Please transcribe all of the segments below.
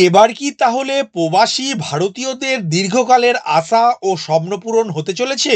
এবার কি তাহলে প্রবাসী ভারতীয়দের দীর্ঘকালের আশা ও স্বপ্নপূরণ হতে চলেছে?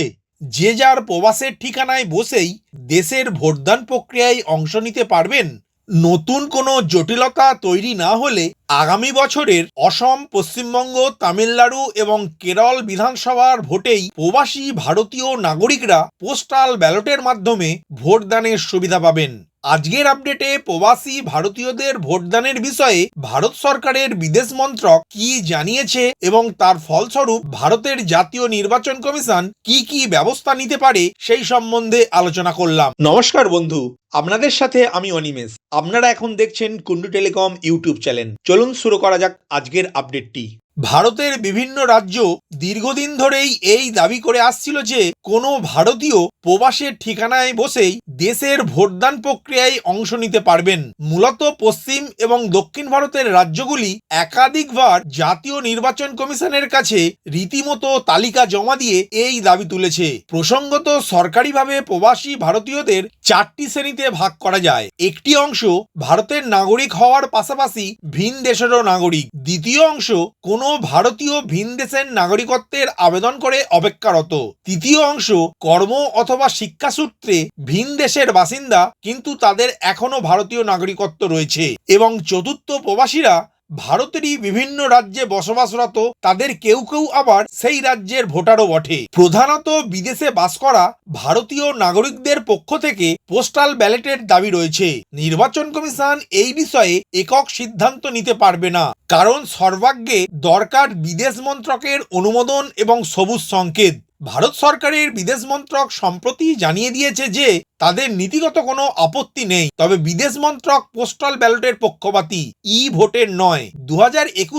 যে যার প্রবাসের ঠিকানায় বসেই দেশের ভোটদান প্রক্রিয়ায় অংশ নিতে পারবেন। নতুন কোনো জটিলতা তৈরি না হলে আগামী বছরের অসম, পশ্চিমবঙ্গ, তামিলনাড়ু এবং কেরল বিধানসভার ভোটেই প্রবাসী ভারতীয় নাগরিকরা পোস্টাল ব্যালটের মাধ্যমে ভোটদানের সুবিধা পাবেন। আজকের আপডেটে প্রবাসী ভারতীয়দের ভোটদানের বিষয়ে ভারত সরকারের বিদেশ মন্ত্রক কি জানিয়েছে এবং তার ফলস্বরূপ ভারতের জাতীয় নির্বাচন কমিশন কি কি ব্যবস্থা নিতে পারে সেই সম্বন্ধে আলোচনা করলাম। নমস্কার বন্ধু, আপনাদের সাথে আমি অনিমেষ। আপনারা এখন দেখছেন কুন্ডু টেলিকম ইউটিউব চ্যানেল। চলুন শুরু করা যাক আজকের আপডেটটি ভারতের বিভিন্ন রাজ্য দীর্ঘদিন ধরেই এই দাবি করে আসছিল যে কোনো ভারতীয় প্রবাসের ঠিকানায় বসেই দেশের ভোটদান প্রক্রিয়ায় অংশ নিতে পারবেন। মূলত পশ্চিম এবং দক্ষিণ ভারতের রাজ্যগুলি একাধিকবার জাতীয় নির্বাচন কমিশনের কাছে রীতিমতো তালিকা জমা দিয়ে এই দাবি তুলেছে। প্রসঙ্গত সরকারিভাবে প্রবাসী ভারতীয়দের চারটি শ্রেণীতে ভাগ করা যায়। একটি অংশ ভারতের নাগরিক হওয়ার পাশাপাশি ভিন দেশেরও নাগরিক। দ্বিতীয় অংশ কোনো ভারতীয় ভিন দেশের নাগরিকত্বের আবেদন করে অপেক্ষারত। তৃতীয় অংশ, কর্ম অথবা শিক্ষাসূত্রে ভিন দেশের বাসিন্দা, কিন্তু তাদের এখনও ভারতীয় নাগরিকত্ব রয়েছে। এবং চতুর্থ প্রবাসীরা ভারতেরই বিভিন্ন রাজ্যে বসবাসরত তাদের কেউ কেউ আবার সেই রাজ্যের ভোটারও বটে। প্রধানত বিদেশে বাস করা ভারতীয় নাগরিকদের পক্ষ থেকে পোস্টাল ব্যালেটের দাবি রয়েছে। নির্বাচন কমিশন এই বিষয়ে একক সিদ্ধান্ত নিতে পারবে না। কারণ সর্বাগ্যে দরকার বিদেশ মন্ত্রকের অনুমোদন এবং সবুজ সংকেত। ভারত সরকারের বিদেশ মন্ত্রক সম্প্রতি জানিয়ে দিয়েছে যে, তাদের নীতিগত কোনো আপত্তি নেই। তবে বিদেশ মন্ত্রক পোস্টাল ব্যালটের পক্ষপাতী, ই ভোটের নয়। দু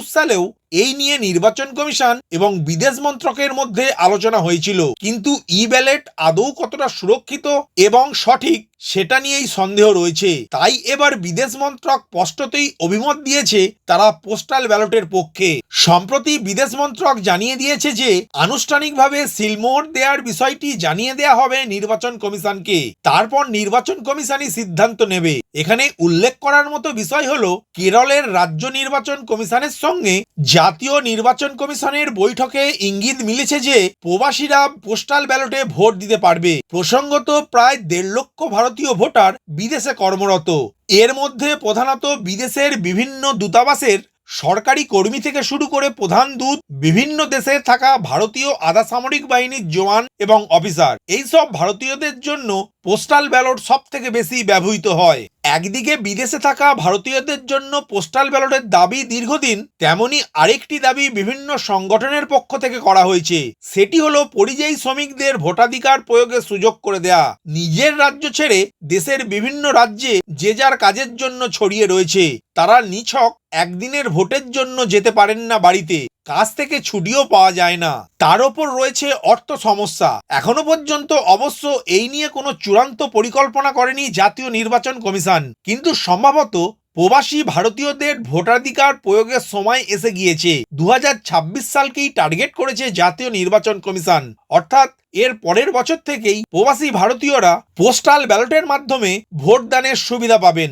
সালেও এই নিয়ে নির্বাচন কমিশন এবং বিদেশ মন্ত্রকের মধ্যে আলোচনা হয়েছিল। কিন্তু ই ব্যালেট আদৌ কতটা সুরক্ষিত এবং সঠিক সেটা নিয়েই সন্দেহ রয়েছে। তাই এবার বিদেশ মন্ত্রক স্পষ্টতই অভিমত দিয়েছে তারা পোস্টাল ব্যালটের পক্ষে। সম্প্রতি বিদেশ মন্ত্রক জানিয়ে দিয়েছে যে, আনুষ্ঠানিকভাবে সিলমোহর দেওয়ার বিষয়টি জানিয়ে দেয়া হবে নির্বাচন কমিশনকে। তারপর নির্বাচন কমিশনই সিদ্ধান্ত নেবে। এখানে উল্লেখ করার মতো বিষয় হলো, কেরলের রাজ্য নির্বাচন কমিশনের সঙ্গে জাতীয় নির্বাচন কমিশনের বৈঠকে ইঙ্গিত মিলেছে যে, প্রবাসীরা পোস্টাল ব্যালটে ভোট দিতে পারবে। প্রসঙ্গত প্রায় দেড় লক্ষ ভারতীয় ভোটার বিদেশে কর্মরত। এর মধ্যে প্রধানত বিদেশের বিভিন্ন দূতাবাসের সরকারি কর্মী থেকে শুরু করে প্রধান দূত, বিভিন্ন দেশে থাকা ভারতীয় আধা সামরিক বাহিনীর জওয়ান এবং অফিসার। এইসব ভারতীয়দের জন্য পোস্টাল ব্যালট সব থেকে বেশি ব্যবহৃত হয়। একদিকে বিদেশে থাকা ভারতীয়দের জন্য পোস্টাল ব্যালটের দাবি দীর্ঘদিন, তেমনি আরেকটি দাবি বিভিন্ন সংগঠনের পক্ষ থেকে করা হয়েছে। সেটি হলো পরিযায়ী শ্রমিকদের ভোটাধিকার প্রয়োগের সুযোগ করে দেয়া। নিজের রাজ্য ছেড়ে দেশের বিভিন্ন রাজ্যে যে যার কাজের জন্য ছড়িয়ে রয়েছে, তারা নিছক একদিনের ভোটের জন্য যেতে পারেন না বাড়িতে। কাজ থেকে ছুটিও পাওয়া যায় না। তার ওপর রয়েছে অর্থ সমস্যা। এখনও পর্যন্ত অবশ্য এই নিয়ে কোনো চূড়ান্ত পরিকল্পনা করেনি জাতীয় নির্বাচন কমিশন। কিন্তু সম্ভবত প্রবাসী ভারতীয়দের ভোটাধিকার প্রয়োগের সময় এসে গিয়েছে। দু হাজার ছাব্বিশ সালকেই টার্গেট করেছে জাতীয় নির্বাচন কমিশন। অর্থাৎ এর পরের বছর থেকেই প্রবাসী ভারতীয়রা পোস্টাল ব্যালটের মাধ্যমে ভোটদানের সুবিধা পাবেন।